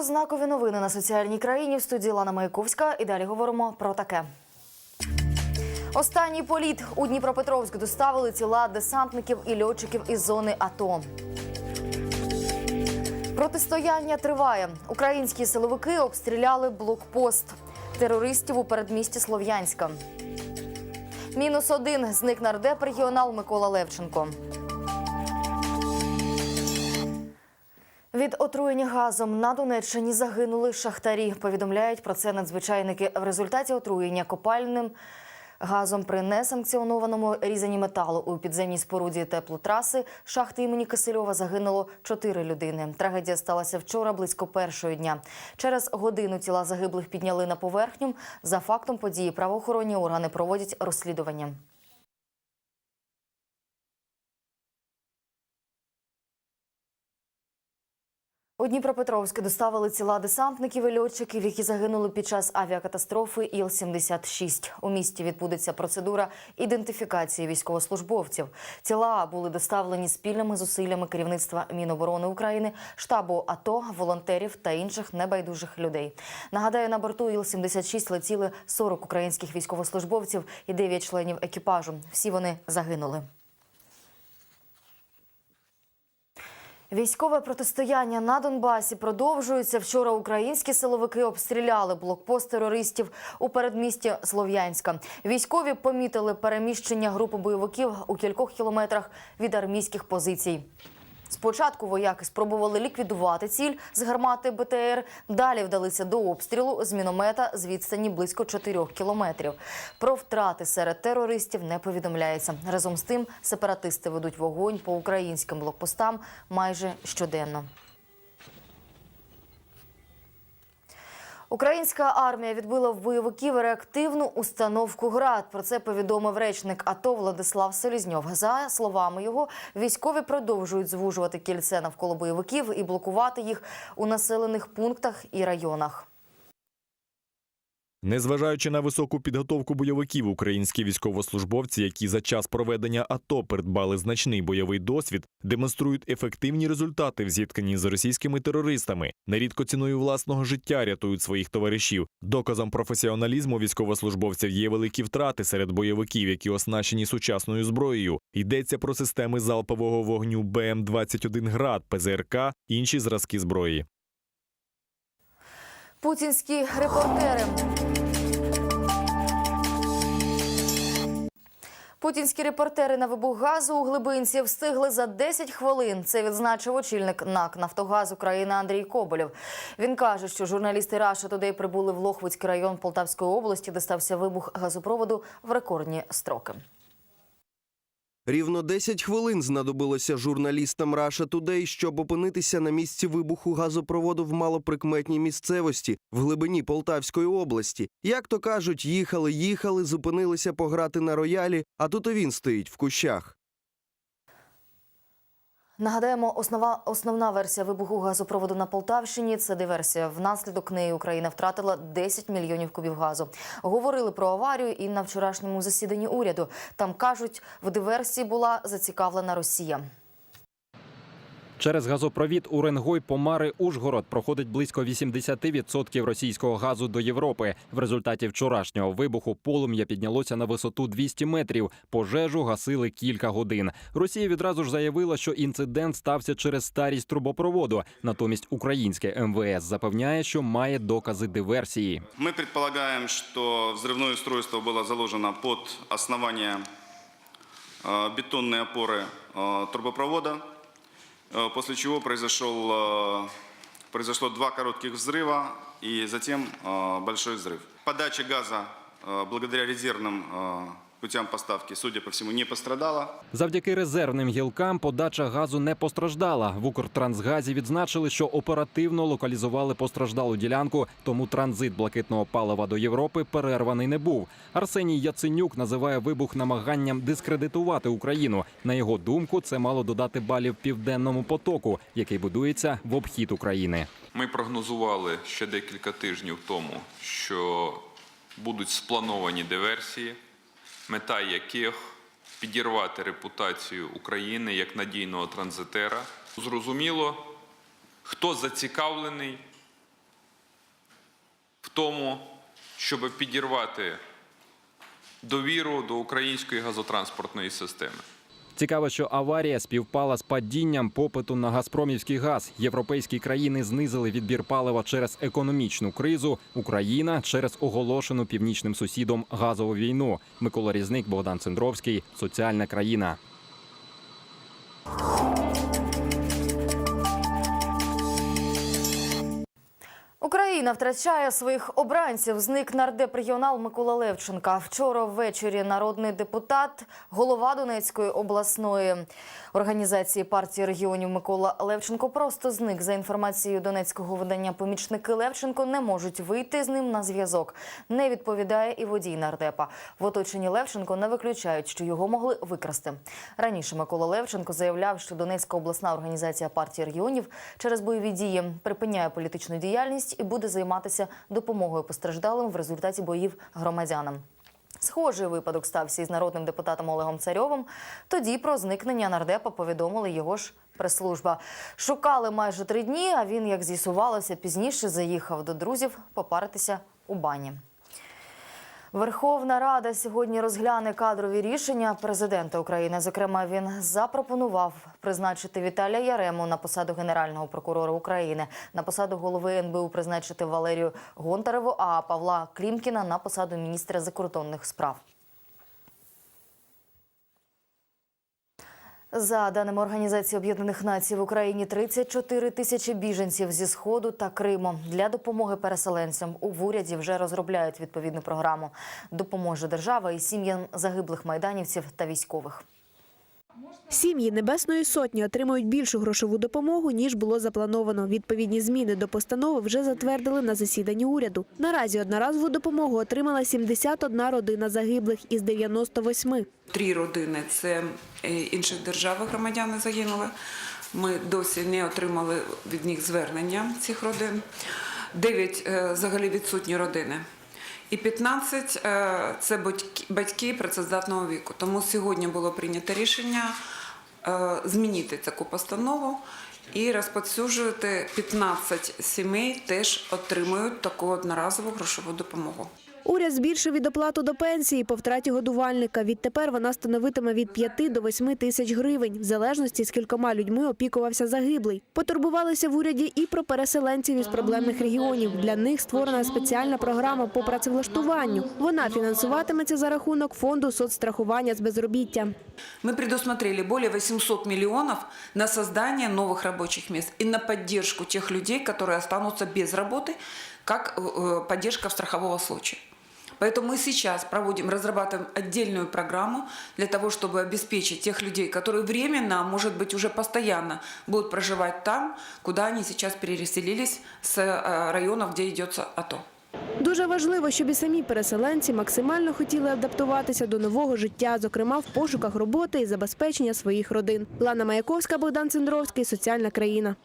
Вітаю знакові новини на соціальній країні в студії Лана Маяковська. І далі говоримо про таке. Останній політ у Дніпропетровськ доставили тіла десантників і льотчиків із зони АТО. Протистояння триває. Українські силовики обстріляли блокпост терористів у передмісті Слов'янська. Мінус один зник нардеп регіонал Микола Левченко. Від отруєння газом на Донеччині загинули шахтарі. Повідомляють про це надзвичайники. В результаті отруєння копальним газом при несанкціонованому різанні металу у підземній споруді теплотраси шахти імені Кисельова загинуло чотири людини. Трагедія сталася вчора близько першої дня. Через годину тіла загиблих підняли на поверхню. За фактом події правоохоронні органи проводять розслідування. У Дніпропетровськ доставили тіла десантників і льотчиків, які загинули під час авіакатастрофи Іл-76. У місті відбудеться процедура ідентифікації військовослужбовців. Тіла були доставлені спільними зусиллями керівництва Міноборони України, штабу АТО, волонтерів та інших небайдужих людей. Нагадаю, на борту Іл-76 летіли 40 українських військовослужбовців і 9 членів екіпажу. Всі вони загинули. Військове протистояння на Донбасі продовжується. Вчора українські силовики обстріляли блокпост терористів у передмісті Слов'янська. Військові помітили переміщення групи бойовиків у кількох кілометрах від армійських позицій. Спочатку вояки спробували ліквідувати ціль з гармати БТР. Далі вдалися до обстрілу з міномета з відстані близько 4 кілометрів. Про втрати серед терористів не повідомляється. Разом з тим, сепаратисти ведуть вогонь по українським блокпостам майже щоденно. Українська армія відбила в бойовиків реактивну установку ГРАД. Про це повідомив речник АТО Владислав Селізньов. За словами його, військові продовжують звужувати кільце навколо бойовиків і блокувати їх у населених пунктах і районах. Незважаючи на високу підготовку бойовиків, українські військовослужбовці, які за час проведення АТО придбали значний бойовий досвід, демонструють ефективні результати в зіткненні з російськими терористами, нерідко ціною власного життя рятують своїх товаришів. Доказом професіоналізму військовослужбовців є великі втрати серед бойовиків, які оснащені сучасною зброєю. Йдеться про системи залпового вогню БМ-21 град, ПЗРК, інші зразки зброї. Путінські репортери. Путінські репортери на вибух газу у глибинці встигли за 10 хвилин. Це відзначив очільник НАК Нафтогаз України Андрій Коболєв. Він каже, що журналісти Раша Тодей прибули в Лохвицький район Полтавської області, де стався вибух газопроводу в рекордні строки. Рівно 10 хвилин знадобилося журналістам Russia Today, щоб опинитися на місці вибуху газопроводу в малоприкметній місцевості в глибині Полтавської області. Як то кажуть, їхали, їхали, зупинилися пограти на роялі, а тут і він стоїть в кущах. Нагадаємо, основа основна версія вибуху газопроводу на Полтавщині це диверсія. Внаслідок неї Україна втратила 10 мільйонів кубів газу. Говорили про аварію і на вчорашньому засіданні уряду. Там кажуть, в диверсії була зацікавлена Росія. Через газопровід Уренгой Помари Ужгород проходить близько 80% російського газу до Європи. В результаті вчорашнього вибуху полум'я піднялося на висоту 200 метрів. Пожежу гасили кілька годин. Росія відразу ж заявила, що інцидент стався через старість трубопроводу. Натомість українське МВС запевняє, що має докази диверсії. Мы предполагаем, что взрывное устройство было заложено под основание э, бетонной опоры э, трубопровода, э, после чего произошел, э, произошло два коротких взрыва и затем э, большой взрыв. Подача газа э, благодаря резервным э, путям поставки, судя по всему, не пострадала. Завдяки резервним гілкам подача газу не постраждала. В Укртрансгазі відзначили, що оперативно локалізували постраждалу ділянку, тому транзит блакитного палива до Європи перерваний не був. Арсеній Яценюк називає вибух намаганням дискредитувати Україну. На його думку, це мало додати балів південному потоку, який будується в обхід України. Ми прогнозували ще декілька тижнів тому, що будуть сплановані диверсії, мета яких підірвати репутацію України як надійного транзитера. Зрозуміло, хто зацікавлений в тому, щоб підірвати довіру до української газотранспортної системи. Цікаво, що аварія співпала з падінням попиту на газпромівський газ. Європейські країни знизили відбір палива через економічну кризу. Україна через оголошену північним сусідом газову війну. Микола Різник, Богдан Цендровський. Соціальна країна. Україна втрачає своїх обранців. Зник нардеп регіонал Микола Левченка. Вчора ввечері народний депутат, голова Донецької обласної організації партії регіонів Микола Левченко просто зник. За інформацією донецького видання, помічники Левченко не можуть вийти з ним на зв'язок. Не відповідає і водій нардепа. В оточенні Левченко не виключають, що його могли викрасти. Раніше Микола Левченко заявляв, що Донецька обласна організація партії регіонів через бойові дії припиняє політичну діяльність і буде займатися допомогою постраждалим в результаті боїв громадянам. Схожий випадок стався із народним депутатом Олегом Царьовим. Тоді про зникнення нардепа повідомили його ж прес-служба. Шукали майже три дні, а він, як з'ясувалося, пізніше заїхав до друзів попаритися у бані. Верховна Рада сьогодні розгляне кадрові рішення президента України. Зокрема, він запропонував призначити Віталія Ярему на посаду генерального прокурора України, на посаду голови НБУ призначити Валерію Гонтареву, а Павла Клімкіна на посаду міністра закордонних справ. За даними Організації Об'єднаних Націй в Україні 34 тисячі біженців зі сходу та Криму для допомоги переселенцям у уряді вже розробляють відповідну програму. Допоможе держава і сім'ям загиблих майданівців та військових. Сім'ї Небесної Сотні отримують більшу грошову допомогу, ніж було заплановано. Відповідні зміни до постанови вже затвердили на засіданні уряду. Наразі одноразову допомогу отримала 71 родина загиблих із 98. Три родини це е, інших держав громадяни загинули. Ми досі не отримали від них звернення цих родин. Дев'ять е, взагалі відсутні родини. І 15 е, – це батьки, працездатного віку. Тому сьогодні було прийнято рішення е, змінити таку постанову і розповсюджувати 15 сімей теж отримують таку одноразову грошову допомогу. Уряд збільшив і доплату до пенсії по втраті годувальника. Відтепер вона становитиме від 5 до 8 тисяч гривень, в залежності з кількома людьми опікувався загиблий. Потурбувалися в уряді і про переселенців із проблемних регіонів. Для них створена спеціальна програма по працевлаштуванню. Вона фінансуватиметься за рахунок фонду соцстрахування з безробіття. Мы предусмотрели более 800 миллионов на создание новых рабочих мест и на поддержку тех людей, которые останутся без работы, как э, поддержка в страхового случая. Поэтому мы сейчас проводим, разрабатываем отдельную программу для того, чтобы обеспечить тех людей, которые временно, а может быть уже постоянно будут проживать там, куда они сейчас переселились с э, районов, где идет АТО. Дуже важливо, щоб і самі переселенці максимально хотіли адаптуватися до нового життя, зокрема в пошуках роботи і забезпечення своїх родин. Лана Маяковська, Богдан Цендровський, соціальна країна.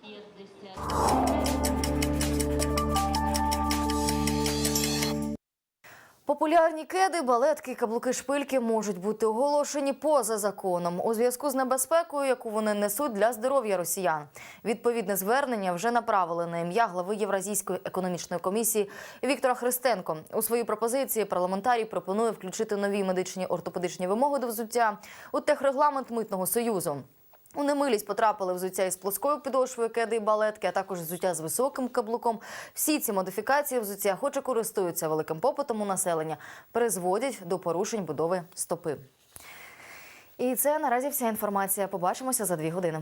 Популярні кеди, балетки, каблуки, шпильки можуть бути оголошені поза законом у зв'язку з небезпекою, яку вони несуть для здоров'я росіян. Відповідне звернення вже направили на ім'я глави Євразійської економічної комісії Віктора Христенко. У своїй пропозиції парламентарій пропонує включити нові медичні ортопедичні вимоги до взуття у техрегламент митного союзу. У немилість потрапили взуття із плоскою підошвою кеди і балетки, а також взуття з високим каблуком. Всі ці модифікації взуття, хоч і користуються великим попитом у населення, призводять до порушень будови стопи. І це наразі вся інформація. Побачимося за дві години.